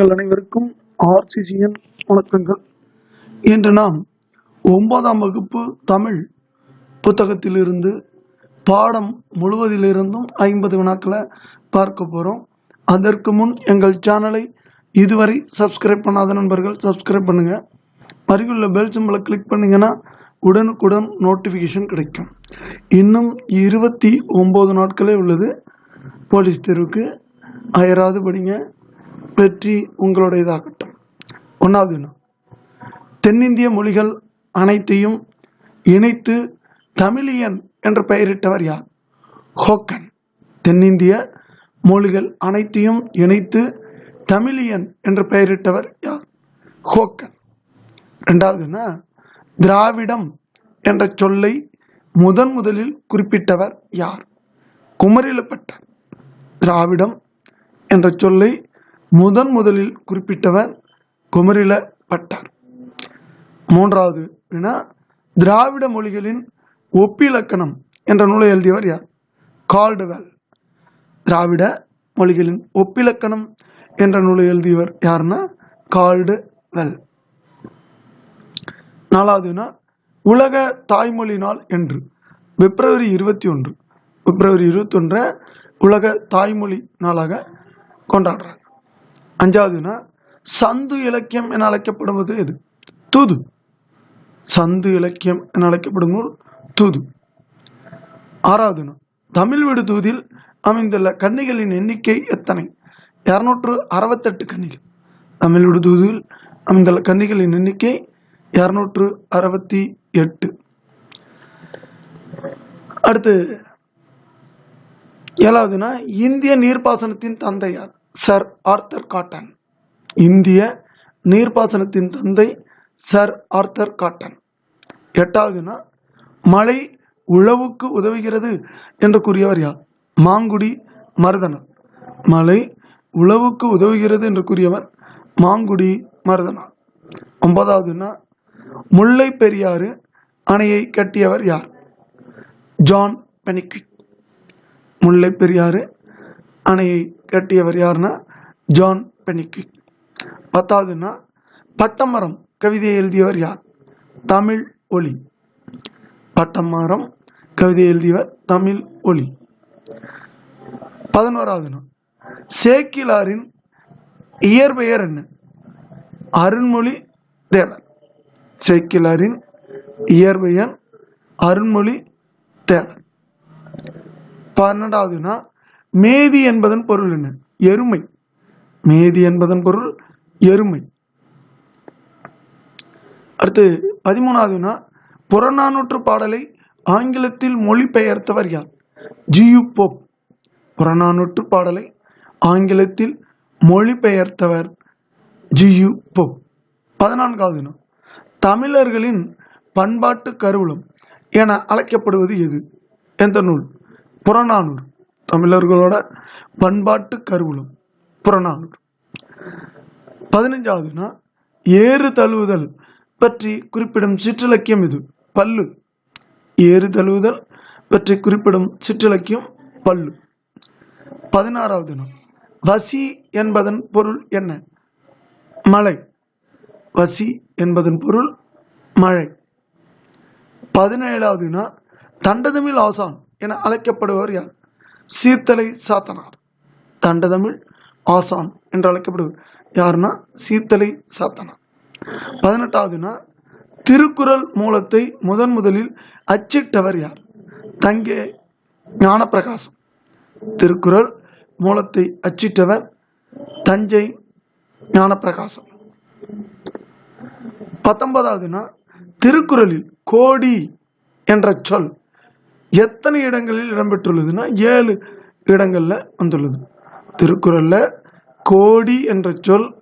உங்கள் அனைவருக்கும் ஆர்சிசியின் வணக்கங்கள். இன்று நாம் ஒன்பதாம் வகுப்பு தமிழ் புத்தகத்திலிருந்து பாடம் முழுவதிலிருந்தும் ஐம்பது வினாக்களை பார்க்க போகிறோம் அதற்கு முன் எங்கள் சேனலை இதுவரை சப்ஸ்கிரைப் பண்ணாத நண்பர்கள் சப்ஸ்கிரைப் பண்ணுங்கள் அருகிலுள்ள பெல் சிம்பிளை கிளிக் பண்ணிங்கன்னா உடனுக்குடன் நோட்டிஃபிகேஷன் கிடைக்கும். இன்னும் இருபத்தி ஒம்பது நாட்களே உள்ளது. போலீஸ் தேர்வுக்கு அயராது படிங்க. வெற்றி உங்களுடையதாகட்டும். ஒன்றாவது வினா தென்னிந்திய மொழிகள் அனைத்தையும் இணைத்து தமிழியன் என்று பெயரிட்டவர் யார்? ஹோக்கன். தென்னிந்திய மொழிகள் அனைத்தையும் இணைத்து தமிழியன் என்று பெயரிட்டவர் யார்? ஹோக்கன். ரெண்டாவதுன்னா திராவிடம் என்ற சொல்லை முதன் முதலில் குறிப்பிட்டவர் யார்? குமரிலப்பட்டர் திராவிடம் என்ற சொல்லை முதன் முதலில் குறிப்பிட்டவர் குமரில பட்டார் மூன்றாவது திராவிட மொழிகளின் ஒப்பிலக்கணம் என்ற நூலை எழுதியவர் யார்? கால்டுவெல். திராவிட மொழிகளின் ஒப்பிலக்கணம் என்ற நூலை எழுதியவர் யாருன்னா? கால்டு வெல் நாலாவதுனா உலக தாய்மொழி நாள் என்று. பிப்ரவரி இருபத்தி ஒன்று. பிப்ரவரி இருபத்தொன்றை உலக தாய்மொழி நாளாக கொண்டாடுறாங்க. அஞ்சாவதுனா சந்து இலக்கியம் என அழைக்கப்படுவது எது? தூது. சந்து இலக்கியம் என அழைக்கப்படும் நூல் தூது. ஆறாவதுனா தமிழ் வீடு தூதில் அமைந்துள்ள கன்னிகளின் எண்ணிக்கை எத்தனை? இரநூற்று அறுபத்தெட்டு கன்னிகள். தமிழ் வீடு தூதில் அமைந்துள்ள கன்னிகளின் எண்ணிக்கை இரநூற்று அறுபத்தி எட்டு. அடுத்து ஏழாவதுனா இந்திய நீர்ப்பாசனத்தின் தந்தையார். Sir Arthur Cotton. இந்திய நீர்ப்பாசனத்தின் தந்தை சர் ஆர்த்தர் காட்டன். எட்டாவதுனா மழை உழவுக்கு உதவுகிறது என்று கூறியவர் யார்? மாங்குடி மருதனார் மழை உழவுக்கு உதவுகிறது என்று கூறியவர் மாங்குடி மருதனார் ஒன்பதாவதுனா முல்லை பெரியாறு அணையை கட்டியவர் யார்? John Pennycuick. முல்லை பெரியாறு அணையை கட்டியவர் யாருன்னா? ஜான் பெனிக்விக் பத்தாவதுன்னா பட்டமரம் கவிதையை எழுதியவர் யார்? தமிழ் ஒளி. பட்டமரம் கவிதை எழுதியவர் தமிழ் ஒளி. பதினோராவது நாள் சேக்கிலாரின் இயற்பெயர் என்ன? அருண்மொழி தேவர். சேக்கிலாரின் இயற்பெயர் அருண்மொழி தேவர். பன்னெண்டாவதுனா மேதி என்பதன் பொருள் என்ன? எருமை. மேதி என்பதன் பொருள் எருமை. அடுத்து பதிமூணாவதுனா புறநானூற்று பாடலை ஆங்கிலத்தில் மொழிபெயர்த்தவர் யார்? G U Pope. புறநானூற்று பாடலை ஆங்கிலத்தில் மொழிபெயர்த்தவர் ஜியு போப். பதினான்காவதுனா தமிழர்களின் பண்பாட்டு கருவூலம் என அழைக்கப்படுவது எது? எந்த நூல்? புறநானூறு. தமிழர்களோட பண்பாட்டு கருவூலம் புறநானூறு. பதினஞ்சாவதுனா ஏறு தழுவுதல் பற்றி குறிப்பிடும் சிற்றிலக்கியம் இது பல்லு. ஏறு தழுவுதல் பற்றி குறிப்பிடும் சிற்றிலக்கியம் பல்லு. பதினாறாவது நாள் வசி என்பதன் பொருள் என்ன? மழை. வசி என்பதன் பொருள் மழை. பதினேழாவதுனா தண்டதமிழ் ஆசான் என அழைக்கப்படுபவர் யார்? சீர்த்தலை சாத்தனார். தண்டதமிழ் ஆசான் என்று அழைக்கப்படுவர். யாருன்னா? சீர்த்தலை சாத்தனார். பதினெட்டாவதுனா திருக்குறள் மூலத்தை முதன் முதலில் அச்சிட்டவர் யார்? தங்கே ஞானப்பிரகாசம். திருக்குறள் மூலத்தை அச்சிட்டவர் தஞ்சை ஞானப்பிரகாசம். பத்தொன்பதாவதுனா திருக்குறளில் கோடி என்ற சொல் எத்தனை இடங்களில் இடம்பெற்றுள்ளதுன்னா ஏழு இடங்களில் வந்துள்ளது. திருக்குறளில் கோடி என்ற சொல்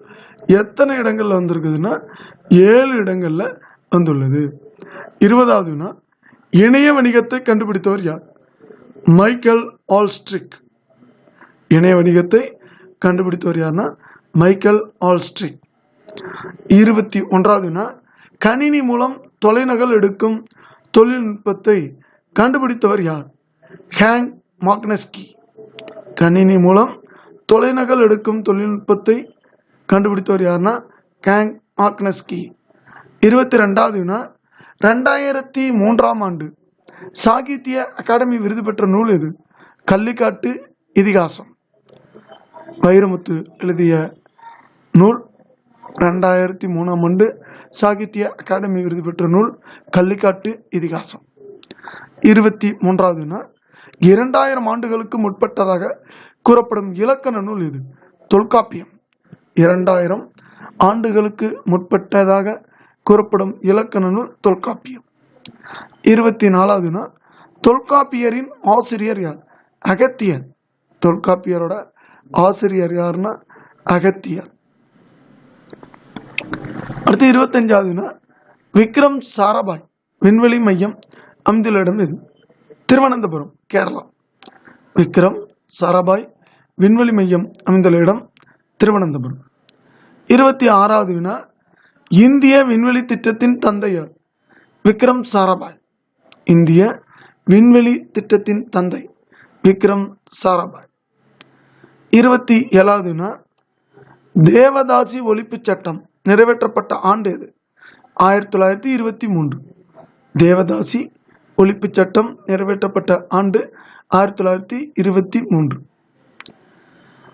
எத்தனை இடங்களில் வந்திருக்குதுன்னா ஏழு இடங்களில் வந்துள்ளது. இருபதாவதுனா இணைய வணிகத்தை கண்டுபிடித்தவர் யார்? Michael Aldrich. இணைய வணிகத்தை கண்டுபிடித்தவர் யாருன்னா மைக்கேல் ஆல்ஸ்ட்ரிக். இருபத்தி ஒன்றாவதுனா கணினி மூலம் தொலைநகல் எடுக்கும் தொழில்நுட்பத்தை கண்டுபிடித்தவர் யார்? Hank Magnitski. கணினி மூலம் தொலைநகல் எடுக்கும் தொழில்நுட்பத்தை கண்டுபிடித்தவர் யாருன்னா கேங் மாக்னஸ்கி. இருபத்தி ரெண்டாவது வினா ரெண்டாயிரத்தி மூன்றாம் ஆண்டு. சாகித்ய அகாடமி விருது பெற்ற நூல் எது? கள்ளிக்காட்டு இதிகாசம். வைரமுத்து எழுதிய நூல் ரெண்டாயிரத்தி மூணாம் ஆண்டு சாகித்ய அகாடமி விருது பெற்ற நூல் கள்ளிக்காட்டு இதிகாசம். இருபத்தி மூன்றாவது இரண்டாயிரம் ஆண்டுகளுக்கு முற்பட்டதாக கூறப்படும் இலக்கண நூல் இது தொல்காப்பியம். இரண்டாயிரம் ஆண்டுகளுக்கு முற்பட்டதாக கூறப்படும் இலக்கண நூல் தொல்காப்பியம். இருபத்தி நாலாவது தொல்காப்பியரின் ஆசிரியர் யார்? அகத்தியர். தொல்காப்பியரோட ஆசிரியர் யாருன்னா அகத்தியர். அடுத்து இருபத்தஞ்சாவது விக்ரம் சாராபாய் விண்வெளி மையம். அமைந்துள்ள இடம் எது திருவனந்தபுரம் கேரளா. விக்ரம் சாராபாய் விண்வெளி மையம் அமைந்துள்ள இடம் திருவனந்தபுரம். இருபத்தி ஆறாவது வினா இந்திய விண்வெளி திட்டத்தின் தந்தையார் விக்ரம் சாராபாய். இந்திய விண்வெளி திட்டத்தின் தந்தை விக்ரம் சாராபாய். இருபத்தி ஏழாவது வினா தேவதாசி ஒழிப்புச் சட்டம் நிறைவேற்றப்பட்ட ஆண்டு எது? ஆயிரத்தி தொள்ளாயிரத்தி இருபத்தி மூன்று. தேவதாசி ஒழிப்புச் சட்டம் நிறைவேற்றப்பட்ட ஆண்டு ஆயிரத்தி தொள்ளாயிரத்தி இருபத்தி மூன்று.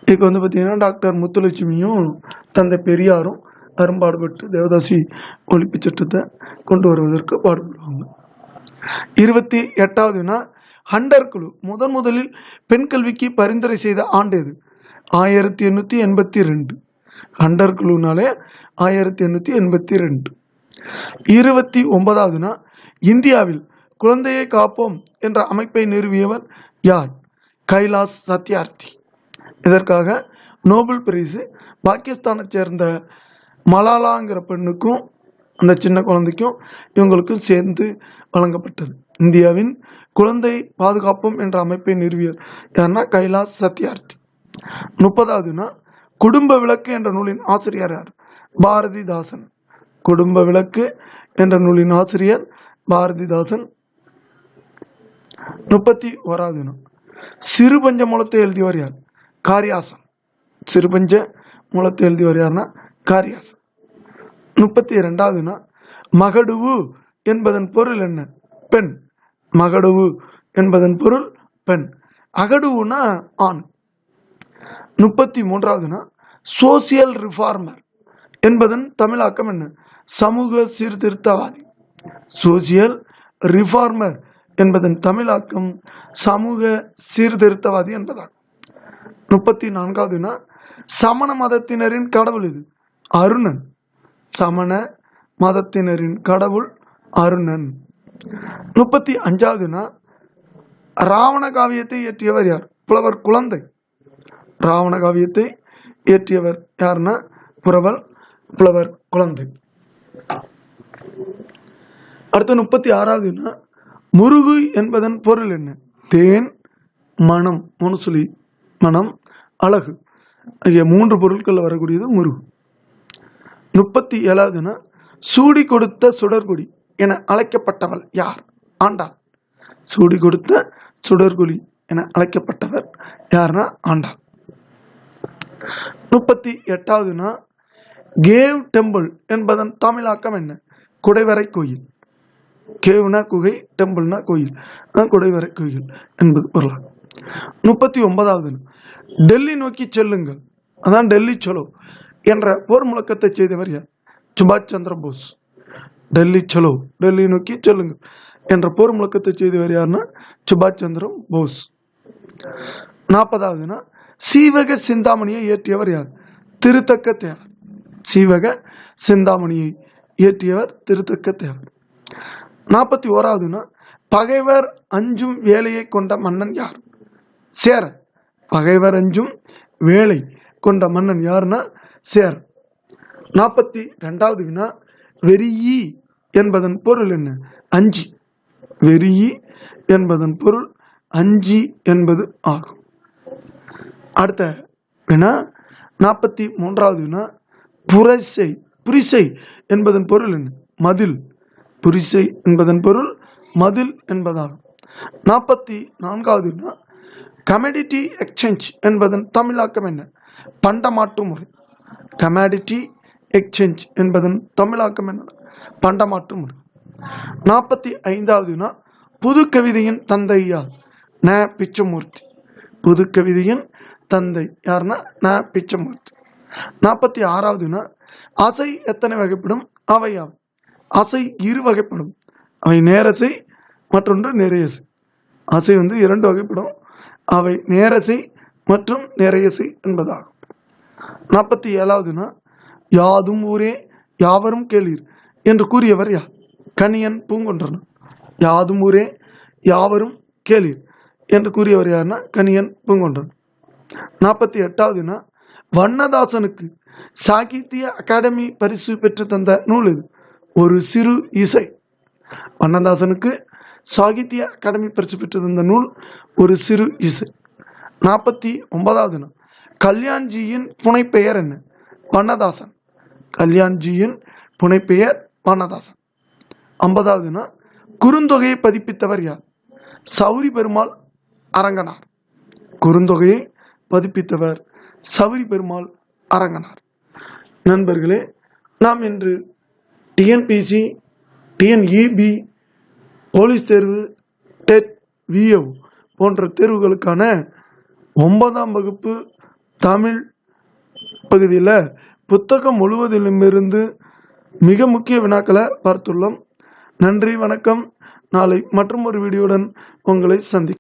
இதுக்கு வந்து பார்த்தீங்கன்னா டாக்டர் முத்துலட்சுமியும் தந்தை பெரியாரும் அரும்பாடுபட்டு தேவதாசி ஒழிப்புச் சட்டத்தை கொண்டு வருவதற்கு பாடுபடுவாங்க. இருபத்தி எட்டாவதுன்னா ஹண்டர் குழு முதன் முதலில் பெண் கல்விக்கு பரிந்துரை செய்த ஆண்டு இது ஆயிரத்தி எண்ணூற்றி எண்பத்தி ரெண்டு. ஹண்டர் குழுனாலே ஆயிரத்தி எண்ணூற்றி எண்பத்தி ரெண்டு. இருபத்தி ஒன்பதாவதுனா இந்தியாவில் குழந்தையை காப்போம் என்ற அமைப்பை நிறுவியவர் யார்? கைலாஸ் சத்யார்த்தி. இதற்காக நோபல் பரிசு பாகிஸ்தானை சேர்ந்த மலாலாங்கிற பெண்ணுக்கும் அந்த சின்ன குழந்தைக்கும் இவங்களுக்கும் சேர்ந்து வழங்கப்பட்டது. இந்தியாவின் குழந்தை பாதுகாப்போம் என்ற அமைப்பை நிறுவியர் யாருன்னா கைலாஸ் சத்யார்த்தி. முப்பதாவதுனா குடும்ப விளக்கு என்ற நூலின் ஆசிரியர் யார்? பாரதிதாசன். குடும்ப விளக்கு என்ற நூலின் ஆசிரியர் பாரதிதாசன். முப்பத்தி ஓராவது வினா சிறுபஞ்ச மூலத்தை எழுதியவர் யார்? காரியாசன். சிறுபஞ்ச மூலத்தை எழுதியவர் யாருன்னா? காரியாசன். முப்பத்தி ரெண்டாவது வினா மகடுவு என்பதன் பொருள் என்ன? பெண். மகடுவு என்பதன் பொருள் பெண். அகடுவுனா ஆண். முப்பத்தி மூன்றாவதுனா சோசியல் ரிஃபார்மர் என்பதன் தமிழாக்கம் என்ன? சமூக சீர்திருத்தவாதி. சோசியல் ரிஃபார்மர் என்பதன் தமிழாக்கம் சமூக சீர்திருத்தவாதி என்பதாகும். முப்பத்தி நான்காவதுனா சமண மதத்தினரின் கடவுள் இது அருணன். சமண மதத்தினரின் கடவுள் அருணன். முப்பத்தி அஞ்சாவதுனா ராவண காவியத்தை இயற்றியவர் யார்? புலவர் குழந்தை. ராவண காவியத்தை இயற்றியவர் யாருன்னா புறவல் புலவர் குழந்தை. அடுத்து முப்பத்தி ஆறாவதுனா முருகு என்பதன் பொருள் என்ன? தேன் மனம் முனுசுலி மனம் அழகு. ஆகிய மூன்று பொருட்களில் வரக்கூடியது முருகு. முப்பத்தி ஏழாவதுனா சூடி கொடுத்த சுடர்குடி என அழைக்கப்பட்டவள் யார்? ஆண்டாள். சூடி கொடுத்த சுடர்குடி என அழைக்கப்பட்டவர் யாருன்னா ஆண்டாள். முப்பத்தி எட்டாவதுனா கேவ் டெம்பிள் என்பதன் தமிழாக்கம் என்ன? குடைவரை கோயில். கேவ்னா குகை டெம்பிள்னா கோயில். குடைவரை கோயில் என்பது வரலாம் முப்பத்தி ஒன்பதாவது டெல்லி நோக்கி செல்லுங்கள். அதான் டெல்லி சொலோ என்ற போர் முழக்கத்தை செய்தவர் யார்? சுபாஷ் சந்திர போஸ். டெல்லி சொலோ டெல்லி நோக்கி செல்லுங்கள் என்ற போர் முழக்கத்தை செய்தவர் யாருன்னா சுபாஷ் சந்திர போஸ். நாற்பதாவதுனா சீவக சிந்தாமணியை இயற்றியவர் யார்? திருத்தக்க தேவர் சீவக சிந்தாமணியை இயற்றியவர் திருத்தக்க தேவர் நாற்பத்தி ஓராவதுனா பகைவர் அஞ்சும் வேலையை கொண்ட மன்னன் யார்? சேர் பகைவர் அஞ்சும் வேலை கொண்ட மன்னன் யாருன்னா சேர் நாற்பத்தி ரெண்டாவது வினா வெறியி என்பதன் பொருள் என்ன? அஞ்சு. வெறியி என்பதன் பொருள் அஞ்சு என்பது ஆகும். அடுத்த வினா நாற்பத்தி மூன்றாவது வினா புரிசை. புரிசை என்பதன் பொருள் என்ன? மதில். புரிசை என்பதன் பொருள் மதில் என்பதாகும். நாற்பத்தி நான்காவது கமெடிட்டி எக்ஸ்சேஞ்ச் என்பதன் தமிழாக்கம் என்ன? பண்டமாற்று முறை. கமாடிட்டி எக்ஸ்சேஞ்ச் என்பதன் தமிழாக்கம் என்ன? பண்டமாற்று முறை. நாற்பத்தி ஐந்தாவதுனா புது கவிதையின் தந்தை யார்? ந. பிச்சமூர்த்தி. புது கவிதையின் தந்தை யாருன்னா ந. பிச்சமூர்த்தி. நாற்பத்தி ஆறாவதுனா அசை எத்தனை வகைப்படும்? அவையாகும் அசை இரு வகைப்படும் அவை நேரசை மற்றொன்று நிறையசை அசை வந்து இரண்டு வகைப்படும். அவை நேரசை மற்றும் நிறையசை என்பதாகும். நாற்பத்தி ஏழாவதுனா யாதும் ஊரே யாவரும் கேளீர் என்று கூறியவர் யார்? கணியன் பூங்கொன்றன். யாதும் ஊரே யாவரும் கேளீர் என்று கூறியவர் யாருன்னா கணியன் பூங்கொன்றன். நாற்பத்தி எட்டாவதுனா வண்ணதாசனுக்கு சாகித்ய அகாடமி பரிசு பெற்று தந்த நூல் இது. ஒரு சிறு இசை. வண்ணதாசனுக்கு சாகித்ய அகாடமி பரிசு பெற்று இந்த நூல் ஒரு சிறு இசை. நாற்பத்தி ஒன்பதாவது நாள் கல்யாண்ஜியின் புனைப்பெயர் என்ன? வண்ணதாசன் கல்யாண்ஜியின் புனைப்பெயர் வண்ணதாசன் ஐம்பதாவது நாள் குறுந்தொகையை பதிப்பித்தவர் யார்? சௌரி பெருமாள் அரங்கனார். குறுந்தொகையை பதிப்பித்தவர் சௌரி பெருமாள் அரங்கனார். நண்பர்களே நாம் இன்று டிஎன்பிசி டிஎன்இபி போலீஸ் தேர்வு டெட் விஎவ் போன்ற தேர்வுகளுக்கான ஒன்பதாம் வகுப்பு தமிழ் பகுதியில் புத்தகம் முழுவதிலுமிருந்து மிக முக்கிய வினாக்களை பார்த்துள்ளோம். நன்றி வணக்கம். நாளை மற்றும் ஒரு வீடியோவுடன் உங்களை சந்திக்கும்